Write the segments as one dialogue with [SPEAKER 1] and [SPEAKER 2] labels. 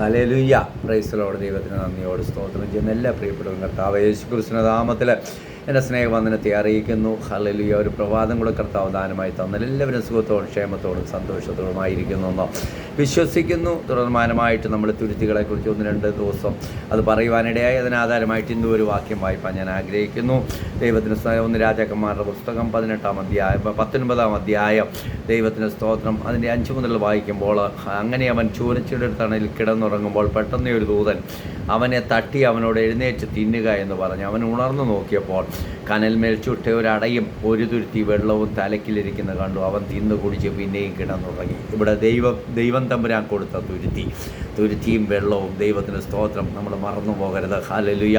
[SPEAKER 1] Hallelujah. പ്രൈസലോട് ദൈവത്തിന് നന്ദിയോട് സ്തോത്രം ചെയ്യുന്ന. എല്ലാ പ്രിയപ്പെട്ടവരും കർത്താവ് യേശു കൃഷ്ണ എന്റെ സ്നേഹവന്ദനത്തെ അറിയിക്കുന്നു. ഹല്ലേലൂയ. ഒരു പ്രഭാതം കൂടെ കർത്താവ് ദാനമായി എല്ലാവരും സുഖത്തോടും ക്ഷേമത്തോടും സന്തോഷത്തോടുമായിരിക്കുന്നു എന്ന് വിശ്വസിക്കുന്നു. തുടർമാനമായിട്ട് നമ്മൾ തുരുത്തികളെക്കുറിച്ച് ഒന്ന് രണ്ട് ദിവസം അത് പറയുവാനിടയായി. അതിനാധാരമായിട്ട് ഇന്നും ഒരു വാക്യം വായിപ്പാൻ ഞാൻ ആഗ്രഹിക്കുന്നു. ദൈവത്തിന് ഒന്ന് രാജാക്കന്മാരുടെ പുസ്തകം പതിനെട്ടാം അധ്യായം പത്തൊൻപതാം അധ്യായം. ദൈവത്തിന് സ്തോത്രം. അതിന്റെ അഞ്ച് മുതൽ വായിക്കുമ്പോൾ അങ്ങനെ അവൻ ചൂരച്ചിയുടെ തണലിൽ കിടന്നുറങ്ങുമ്പോൾ പെട്ടെന്ന് ഒരു ദൂതൻ അവനെ തട്ടി അവനോട് എഴുന്നേറ്റ് തിന്നുക എന്ന് പറഞ്ഞു. അവൻ ഉണർന്നു നോക്കിയപ്പോൾ കനൽമേൽ ചുട്ട ഒരടയും ഒരു തുരുത്തി വെള്ളവും തലക്കിലിരിക്കുന്ന കണ്ടു. അവൻ തിന്നു കുടിച്ച് പിന്നെയും കിടന്നുറങ്ങി. ഇവിടെ ദൈവം ദൈവം തമ്പുരാൻ കൊടുത്ത തുരുത്തി. തുരുത്തിയും വെള്ളവും ദൈവത്തിന് സ്തോത്രം. നമ്മൾ മറന്നു പോകരുത്. ഹാലലുയ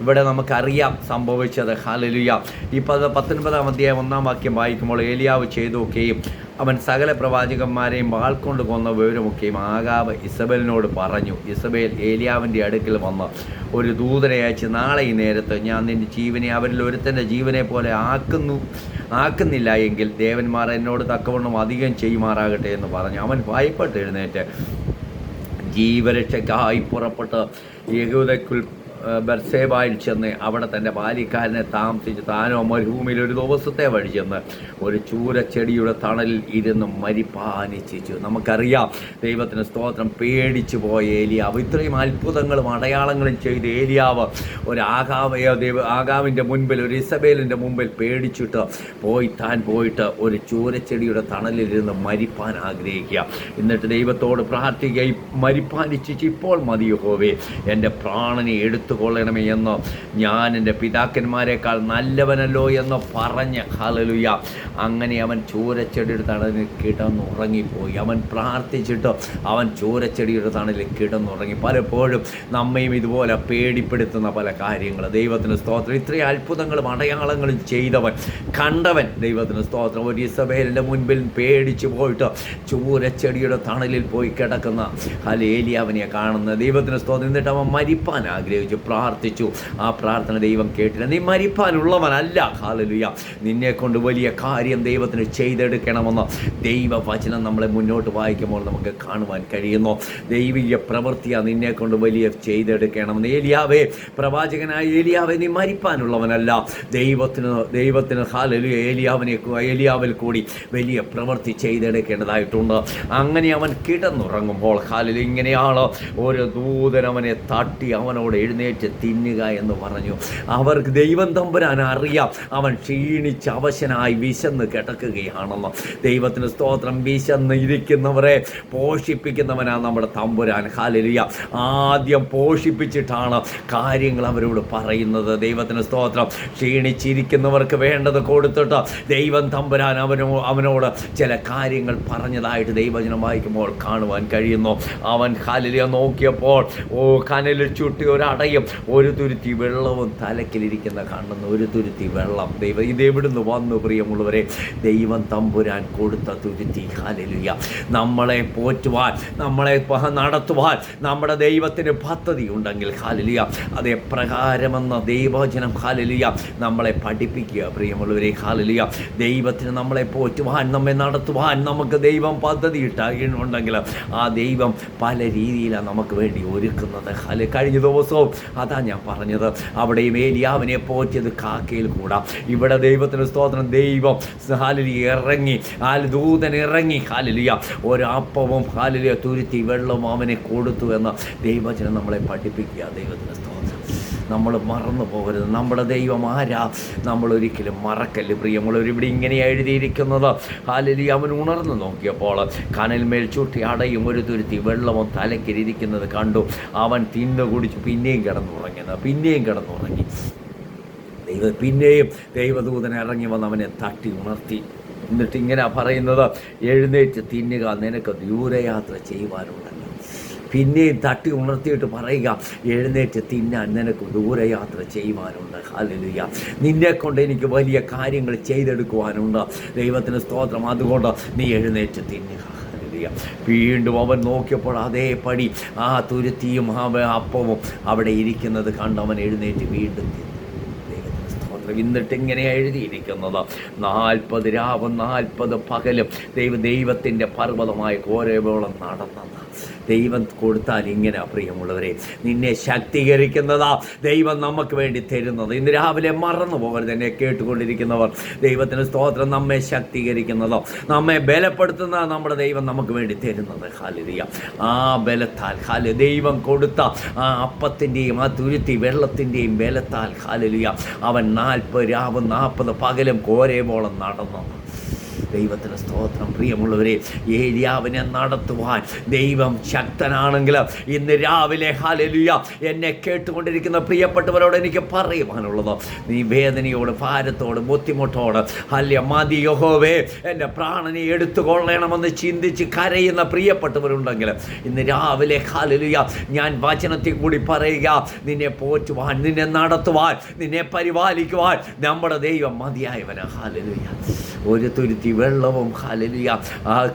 [SPEAKER 1] ഇവിടെ നമുക്കറിയാം സംഭവിച്ചത്. ഹാലലുയ ഈ പത് പത്തൊൻപതാം അധ്യായം ഒന്നാം വാക്യം വായിക്കുമ്പോൾ ഏലിയാവ് ചെയ്തൊക്കെയും അവൻ സകല പ്രവാചകന്മാരെയും വാൾ കൊണ്ട് കൊന്ന വിവരമൊക്കെയും ആകാവ് ഇസബേലിനോട് പറഞ്ഞു. ഇസബേൽ ഏലിയാവിന്റെ അടുക്കൽ വന്ന്. ഒരു ദൂതനെ അയച്ച് നാളെ ഈ നേരത്ത് ഞാൻ നിന്റെ ജീവനെ അവരിൽ ഒരുത്തന്റെ ജീവനെ പോലെ ആക്കുന്നു. ആക്കുന്നില്ല എങ്കിൽ ദേവന്മാർ എന്നോട് തക്കവണ്ണം അധികം ചെയ്യുമാറാകട്ടെ എന്ന് പറഞ്ഞു. അവൻ ഭയപ്പെട്ട് എഴുന്നേറ്റ്. ജീവരക്ഷയ്ക്കായി പുറപ്പെട്ട് യഹൂദക്കുൽ ബർസേബായിൽ ചെന്ന് അവിടെ തന്റെ ബാല്യക്കാരനെ താമസിച്ച് താനോ മരുഭൂമിയിൽ ഒരു ദിവസത്തെ വഴി ചെന്ന് ഒരു ചൂരച്ചെടിയുടെ തണലിൽ ഇരുന്ന് മരിപ്പാനിച്ചു നമുക്കറിയാം ദൈവത്തിന് സ്തോത്രം. പേടിച്ചു പോയ ഏലിയാവ്. ഇത്രയും അത്ഭുതങ്ങളും അടയാളങ്ങളും ചെയ്ത് ഏലിയാവ് ഒരു ആകാവയ ദൈവ ആകാവിന്റെ മുൻപിൽ ഒരു ഇസബേലിന്റെ മുമ്പിൽ പേടിച്ചിട്ട് പോയി. താൻ പോയിട്ട് ഒരു ചൂരച്ചെടിയുടെ തണലിലിരുന്ന് മരിപ്പാൻ ആഗ്രഹിക്കുക. എന്നിട്ട് ദൈവത്തോട് പ്രാർത്ഥിക്കുക. മരിപ്പാനിച്ചിച്ച് ഇപ്പോൾ മതിയോ ഹോവേ എന്റെ പ്രാണനെ എടുത്തുകൊള്ളണമേ എന്നോ ഞാൻ എന്റെ പിതാക്കന്മാരെക്കാൾ നല്ലവനല്ലോ എന്നോ പറഞ്ഞ് ഹാലലുയ അങ്ങനെ അവൻ ചൂരച്ചെടിയുടെ തണലിൽ കിടന്നുറങ്ങിപ്പോയി അവൻ പ്രാർത്ഥിച്ചിട്ട് അവൻ ചൂരച്ചെടിയുടെ തണലിൽ കിടന്നുറങ്ങി പലപ്പോഴും നമ്മയും ഇതുപോലെ പേടിപ്പെടുത്തുന്ന പല കാര്യങ്ങൾ. ദൈവത്തിന് സ്തോത്രം. ഇത്രയും അത്ഭുതങ്ങളും അടയാളങ്ങളും ചെയ്തവൻ കണ്ടവൻ ദൈവത്തിന് സ്തോത്രം. ഒരു ഇസബേലിന്റെ മുൻപിൽ പേടിച്ചു പോയിട്ട് ചൂരച്ചെടിയുടെ തണലിൽ പോയി കിടക്കുന്ന ഹലേലിയാവനെ കാണുന്ന ദൈവത്തിന് സ്തോത്രം. എന്നിട്ട് അവൻ മരിപ്പാൻ ആഗ്രഹിച്ചു. പ്രാർത്ഥിച്ചു. ആ പ്രാർത്ഥന ദൈവം കേട്ടില്ല. നീ മരിപ്പാനുള്ളവനല്ല ഹാലലുയ നിന്നെ കൊണ്ട് വലിയ കാര്യം ദൈവത്തിന് ചെയ്തെടുക്കണമെന്ന് ദൈവവചനം നമ്മളെ മുന്നോട്ട് വായിക്കുമ്പോൾ നമുക്ക് കാണുവാൻ കഴിയുന്നു. ദൈവിക പ്രവൃത്തിയാണ് നിന്നെ കൊണ്ട് വലിയ ചെയ്തെടുക്കണമെന്ന്. ഏലിയാവേ പ്രവാചകനായ ഏലിയാവെ നീ മരിപ്പാനുള്ളവനല്ല. ദൈവത്തിന് ദൈവത്തിന് ഹാലലുയ ഏലിയാവിനെ ഏലിയാവിൽ കൂടി വലിയ പ്രവൃത്തി ചെയ്തെടുക്കേണ്ടതായിട്ടുണ്ട്. അങ്ങനെ അവൻ കിടന്നുറങ്ങുമ്പോൾ ഹാലിൽ ഇങ്ങനെയാണ്. ഒരു ദൂതൻ അവനെ തട്ടി അവനോട് എഴുന്നേറ്റ് തിന്നുക എന്ന് പറഞ്ഞു. അവർക്ക് ദൈവം തമ്പുരാൻ അറിയാം. അവൻ ക്ഷീണിച്ച് അവശനായി വിശന്ന് കിടക്കുകയാണെന്ന്. ദൈവത്തിന് സ്തോത്രം. വിശന്ന് ഇരിക്കുന്നവരെ പോഷിപ്പിക്കുന്നവനാണ് നമ്മുടെ തമ്പുരാൻ. ഹാലലിയ ആദ്യം പോഷിപ്പിച്ചിട്ടാണ് കാര്യങ്ങൾ അവരോട് പറയുന്നത്. ദൈവത്തിന് സ്തോത്രം. ക്ഷീണിച്ചിരിക്കുന്നവർക്ക് വേണ്ടത് കൊടുത്തിട്ട് ദൈവം തമ്പുരാൻ അവനോ അവനോട് ചില കാര്യങ്ങൾ പറഞ്ഞതായിട്ട് ദൈവജനം വായിക്കുമ്പോൾ കാണുവാൻ കഴിയുന്നു. അവൻ ഹാലിലിയ നോക്കിയപ്പോൾ ഓ കനലിൽ ചുട്ടി ഒരടയും ഒരു തുരുത്തി വെള്ളവും തലക്കിലിരിക്കുന്ന കാണുന്ന ഒരു തുരുത്തി വെള്ളം ദൈവം ഇതെവിടുന്ന് വന്നു പ്രിയമുള്ളവരെ? ദൈവം തമ്പുരാൻ കൊടുത്ത തുരുത്തി. ഹാലലുയ നമ്മളെ പോറ്റുവാൻ നമ്മളെ നടത്തുവാൻ നമ്മുടെ ദൈവത്തിന് പദ്ധതി ഉണ്ടെങ്കിൽ ഹാലലിയ അതേ പ്രകാരമെന്ന ദൈവജനം ഹാലലിയ നമ്മളെ പഠിപ്പിക്കുക പ്രിയമുള്ളവരെ ഹാലലിയ ദൈവത്തിന് നമ്മളെ പോറ്റുവാൻ നമ്മെ നടത്തുവാൻ നമുക്ക് ദൈവം പദ്ധതി ഇട്ടുണ്ടെങ്കിൽ ആ ദൈവം പല രീതിയിലാണ് നമുക്ക് വേണ്ടി ഒരുക്കുന്നത്. കഴിഞ്ഞ ദിവസവും അതാ ഞാൻ പറഞ്ഞത്. അവിടെയും ഏലിയാവിനെ പോറ്റിയത് കാക്കയിൽ കൂടാ. ഇവിടെ ദൈവത്തിന് സ്തോത്രം. ദൈവം ഹാലിലി ഇറങ്ങി. ഹാൽ ദൂതൻ ഇറങ്ങി. ഹാലിലിയ ഒരപ്പവും ഹാലിലിയ തുരുത്തി വെള്ളവും അവനെ കൊടുത്തു എന്ന് ദൈവജനം നമ്മളെ പഠിപ്പിക്കുക ദൈവത്തിന് സ്തോത്രം നമ്മൾ മറന്നു പോകരുത്. നമ്മുടെ ദൈവം ആരാ? നമ്മൾ ഒരിക്കലും മറക്കല്ല് പ്രിയമുള്ളവർ ഇവിടെ ഇങ്ങനെ എഴുതിയിരിക്കുന്നത്. ഹാലലി അവൻ ഉണർന്നു നോക്കിയപ്പോൾ കനൽമേൽ ചുട്ടി അടയും ഒരു തുരുത്തി വെള്ളവും തലക്കിരിക്കുന്നത് കണ്ടു. അവൻ തിന്നു കുടിച്ച്. പിന്നെയും കിടന്നുറങ്ങിയത് പിന്നെയും കിടന്നുറങ്ങി. ദൈവ പിന്നെയും ദൈവദൂതൻ ഇറങ്ങി വന്ന് അവനെ തട്ടി ഉണർത്തി. എന്നിട്ട് ഇങ്ങനെ പറയുന്നത് എഴുന്നേറ്റ് തിന്നുക. നിനക്ക് ദൂരയാത്ര ചെയ്യുവാനുണ്ടല്ലോ. പിന്നെയും തട്ടി ഉണർത്തിയിട്ട് പറയുക എഴുന്നേറ്റ് തിന്നാൻ നിനക്ക് ദൂരയാത്ര ചെയ്യുവാനുണ്ട്. ഹാലലുയ നിന്നെ കൊണ്ട് എനിക്ക് വലിയ കാര്യങ്ങൾ ചെയ്തെടുക്കുവാനുണ്ട്. ദൈവത്തിന് സ്തോത്രം. അതുകൊണ്ട് നീ എഴുന്നേറ്റ് തിന്നുക. വീണ്ടും അവൻ നോക്കിയപ്പോൾ അതേ പടി ആ തുരുത്തിയും ആ അപ്പവും അവിടെ ഇരിക്കുന്നത് കണ്ട് അവൻ എഴുന്നേറ്റ് വീണ്ടും എന്നിട്ട് ഇങ്ങനെയാണ് എഴുതിയിരിക്കുന്നത് നാൽപ്പത് രാവും നാൽപ്പത് പകലും ദൈവ ദൈവത്തിന്റെ പർവതമായ കോരവോളം നടന്നെന്ന് ദൈവം കൊടുത്താൽ ഇങ്ങനെ പ്രിയമുള്ളവരെ നിന്നെ ശാക്തീകരിക്കുന്നതാ ദൈവം നമുക്ക് വേണ്ടി തരുന്നത്. ഇന്ന് രാവിലെ മറന്നു പോകരുത് എന്നെ കേട്ടുകൊണ്ടിരിക്കുന്നവർ. ദൈവത്തിന് സ്തോത്രം നമ്മെ ശക്തീകരിക്കുന്നതോ നമ്മെ ബലപ്പെടുത്തുന്ന നമ്മുടെ ദൈവം നമുക്ക് വേണ്ടി തരുന്നത്. ഹാലിയ ആ ബലത്താൽ ഹാൽ ദൈവം കൊടുത്ത ആ അപ്പത്തിന്റെയും ആ തുരുത്തി വെള്ളത്തിന്റെയും ബലത്താൽ ഹാലിയ അവൻ നാൽപ്പത് രാവും നാൽപ്പത് പകലും കോരേബോളം നടന്നു. ദൈവത്തിന് സ്തോത്രം. പ്രിയമുള്ളവരെ ഏരിയാവിനെ നടത്തുവാൻ ദൈവം ശക്തനാണെങ്കിൽ ഇന്ന് രാവിലെ ഹാലലുയ എന്നെ കേട്ടുകൊണ്ടിരിക്കുന്ന പ്രിയപ്പെട്ടവരോട് എനിക്ക് പറയുവാനുള്ളത് നീ വേദനയോട് ഭാരത്തോട് ബുദ്ധിമുട്ടോട് ഹല്യ മതി യഹോവേ എന്റെ പ്രാണനെ എടുത്തുകൊള്ളണമെന്ന് ചിന്തിച്ച് കരയുന്ന പ്രിയപ്പെട്ടവരുണ്ടെങ്കിൽ ഇന്ന് രാവിലെ ഹാലലുയ ഞാൻ വചനത്തിൽ കൂടി പറയുക നിന്നെ പോറ്റുവാൻ നിന്നെ നടത്തുവാൻ നിന്നെ പരിപാലിക്കുവാൻ നമ്മുടെ ദൈവം മതിയായവനാ ഹാലലുയ ഒരു തുരുത്തി വെള്ളവും ഹലലിയ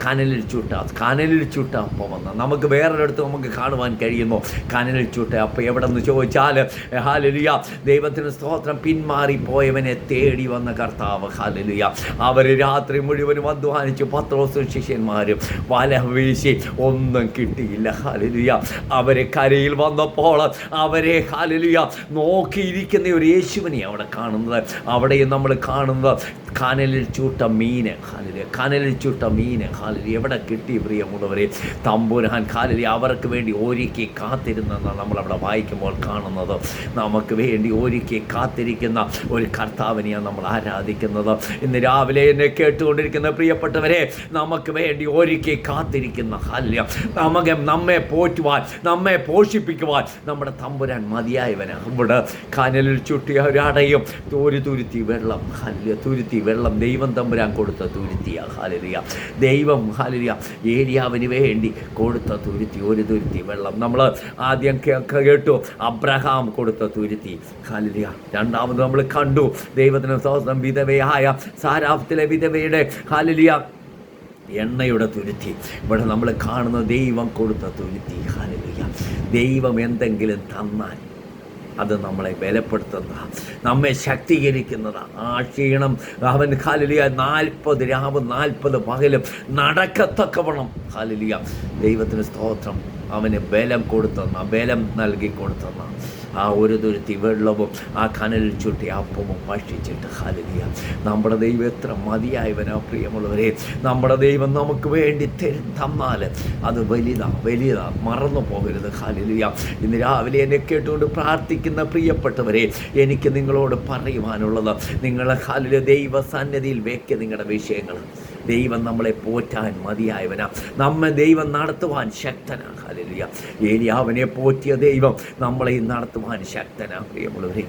[SPEAKER 1] കനലിൽ ചുട്ട. കനലിൽ ചുട്ട അപ്പം വന്ന. നമുക്ക് വേറൊരിടത്ത് നമുക്ക് കാണുവാൻ കഴിയുന്നു. കനലിൽ ചുട്ട. അപ്പം എവിടെ നിന്ന് ചോദിച്ചാൽ ഹാലലിയ ദൈവത്തിന് സ്തോത്രം. പിന്മാറിപ്പോയവനെ തേടി വന്ന കർത്താവ് ഹാലലിയ അവർ രാത്രി മുഴുവനും അധ്വാനിച്ചു. പത്രോസും ശിഷ്യന്മാരും വല വീശി ഒന്നും കിട്ടിയില്ല ഹാലലിയ അവരെ കരയിൽ വന്നപ്പോൾ അവരെ ഹാലലിയ നോക്കിയിരിക്കുന്ന ഒരു യേശുവിനെ അവിടെ കാണുന്നത്. അവിടെയും നമ്മൾ കാണുന്നത് കനലിൽ ചൂട്ട മീന് ഹാലിൽ കാനലിൽ ചൂട്ട മീന് ഹാലലി എവിടെ കിട്ടി പ്രിയമുള്ളവരെ? തമ്പുരാൻ ഹാലലി അവർക്ക് വേണ്ടി ഒരുക്കി കാത്തിരുന്നെന്നാണ് നമ്മളവിടെ വായിക്കുമ്പോൾ കാണുന്നത്. നമുക്ക് വേണ്ടി ഒരുക്കി കാത്തിരിക്കുന്ന ഒരു കർത്താവിനെയാണ് നമ്മൾ ആരാധിക്കുന്നത്. ഇന്ന് രാവിലെ എന്നെ കേട്ടുകൊണ്ടിരിക്കുന്ന പ്രിയപ്പെട്ടവരെ നമുക്ക് വേണ്ടി ഒരുക്കി കാത്തിരിക്കുന്ന ഹാലലിയ നമുക്ക് നമ്മെ പോറ്റുവാൻ നമ്മെ പോഷിപ്പിക്കുവാൻ നമ്മുടെ തമ്പുരാൻ മതിയായവനാണ് ഇവിടെ കാനലിൽ ചുട്ടിയ ഒരടയും ഒരു തുരുത്തി വെള്ളം ഹാലലിയ തുരുത്തി വെള്ളം ദൈവം തമ്പുരാൻ കൊടുത്ത തുരുത്തിയ. ഹാലരിയ ദൈവം ഹാലരിയ ഏരിയാവിന് വേണ്ടി കൊടുത്ത തുരുത്തി ഒരു തുരുത്തി വെള്ളം. നമ്മൾ ആദ്യം കേട്ടു അബ്രഹാം കൊടുത്ത തുരുത്തി. ഹാലരിയ രണ്ടാമത് നമ്മൾ കണ്ടു ദൈവത്തിന് സ്വസ്ഥം വിധവയായ സാരാഫ്തിലെ വിധവയുടെ ഹാലരിയ എണ്ണയുടെ തുരുത്തി. ഇവിടെ നമ്മൾ കാണുന്ന ദൈവം കൊടുത്ത തുരുത്തി ഹാലരിയ ദൈവം എന്തെങ്കിലും തന്നാൽ അത് നമ്മളെ ബലപ്പെടുത്തുന്ന നമ്മെ ശക്തീകരിക്കുന്നതാണ് ആ ക്ഷീണം അവൻ ഹാലലിയ നാൽപ്പത് രാവും നാൽപ്പത് പകലും നടക്കത്തക്കവണ്ണം. ഹാലലിയ ദൈവത്തിന് സ്തോത്രം. അവന് ബലം കൊടുത്തുന്ന ബലം നൽകി കൊടുത്തുന്ന. ആ ഒരു തുരുത്തി വെള്ളവും ആ കനലിൽ ചുട്ടി അപ്പവും ഭക്ഷിച്ചിട്ട് ഹലിയ നമ്മുടെ ദൈവം എത്ര മതിയായവനാ പ്രിയമുള്ളവരെ. നമ്മുടെ ദൈവം നമുക്ക് വേണ്ടി തന്നാൽ അത് വലുതാ വലുതാ മറന്നു പോകരുത്. ഹലിയ ഇന്ന് രാവിലെ എന്നെ കേട്ടുകൊണ്ട് പ്രാർത്ഥിക്കുന്ന പ്രിയപ്പെട്ടവരെ എനിക്ക് നിങ്ങളോട് പറയുവാനുള്ളത് നിങ്ങളെ ഹാലിലെ ദൈവ സന്നിധിയിൽ വെക്കുക നിങ്ങളുടെ വിഷയങ്ങൾ. ദൈവം നമ്മളെ പോറ്റാൻ മതിയായവനാ. നമ്മെ ദൈവം നടത്തുവാൻ ശക്തനാ. ഹല്ലേലൂയ. ഏലിയാവനെ പോറ്റിയ ദൈവം നമ്മളെ നടത്തുവാൻ ശക്തനാ. പ്രിയമുള്ളവരെ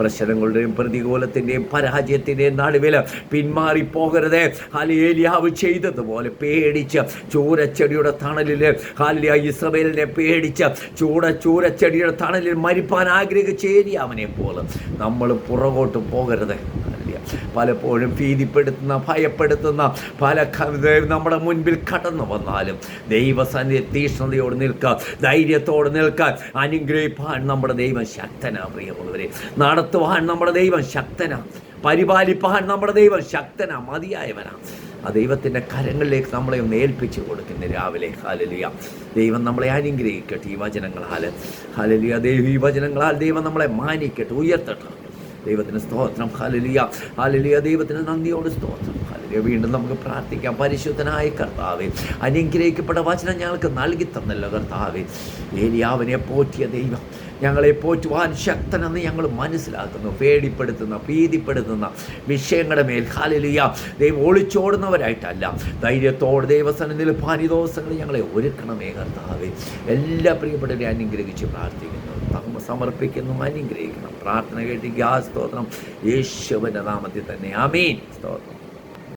[SPEAKER 1] പ്രശ്നങ്ങളുടെയും പ്രതികൂലത്തിന്റെയും പരാജയത്തിന്റെയും നടുവിൽ പിന്മാറിപ്പോകരുത്. ഹാലി ഏലിയാവ് ചെയ്തതുപോലെ പേടിച്ച് ചൂരച്ചെടിയുടെ തണലിൽ ഹാലിയ ഇസ്രവേലിനെ പേടിച്ച് ചൂട ചൂരച്ചെടിയുടെ തണലിൽ മരിപ്പാൻ ആഗ്രഹിച്ച ഏലിയാവിനെ പോലെ നമ്മൾ പുറകോട്ട് പോകരുത്. ഹല്ലേലൂയ. പലപ്പോഴും ഭീതിപ്പെടുത്തുന്ന ഭയപ്പെടുത്തുന്ന പല നമ്മുടെ മുൻപിൽ കടന്നു വന്നാലും ദൈവസന്നിധി തീഷ്ണതയോട് നിൽക്കുക ധൈര്യത്തോട് നിൽക്കാൻ അനുഗ്രഹിപ്പാൻ നമ്മുടെ ദൈവം ശക്തനാ പ്രിയമുള്ളവരെ നടത്തുവാൻ നമ്മുടെ ദൈവം ശക്തനാ പരിപാലിപ്പാൻ നമ്മുടെ ദൈവം ശക്തനാ മതിയായവനാ ആ ദൈവത്തിന്റെ കരങ്ങളിലേക്ക് നമ്മളെ ഒന്ന് ഏൽപ്പിച്ചു കൊടുക്കുന്നു രാവിലെ. ഹാലലിയ ദൈവം നമ്മളെ അനുഗ്രഹിക്കട്ടെ ഈ വചനങ്ങളാൽ. ഹാലലിയ ദൈവം ഈ വചനങ്ങളാൽ ദൈവം നമ്മളെ മാനിക്കട്ടെ ഉയർത്തട്ടെ. ദൈവത്തിന് സ്തോത്രം. ഹലലിയ ഹലലിയ ദൈവത്തിന് നന്ദിയോട് സ്തോത്രം. ഹലലിയ വീണ്ടും നമുക്ക് പ്രാർത്ഥിക്കാം. പരിശുദ്ധനായ കർത്താവെ അനുഗ്രഹിക്കപ്പെട്ട വചനം ഞങ്ങൾക്ക് നൽകി തന്നല്ലോ കർത്താവെ. ഏലിയാവിനെ പോറ്റിയ ദൈവം ഞങ്ങളെ പോറ്റുവാൻ ശക്തനെന്ന് ഞങ്ങൾ മനസ്സിലാക്കുന്നു. പേടിപ്പെടുത്തുന്ന ഭീതിപ്പെടുത്തുന്ന വിഷയങ്ങളുടെ മേൽ. ഹാലലിയ ദൈവം ഒളിച്ചോടുന്നവരായിട്ടല്ല. ധൈര്യത്തോടെ ദൈവസനത്തിൽ പാനി ദിവസങ്ങൾ ഞങ്ങളെ ഒരുക്കണമേ കർത്താവെ. എല്ലാ പ്രിയപ്പെട്ടവരെ അനുഗ്രഹിച്ച് പ്രാർത്ഥിക്കുന്നു. സമർപ്പിക്കുന്നു അനുഗ്രഹിക്കണം പ്രാർത്ഥന കേട്ട് ഗ്യാസ് സ്തോത്രം. യേശുവിന്റെ നാമത്തിൽ തന്നെ. അമീൻ സ്തോത്രം.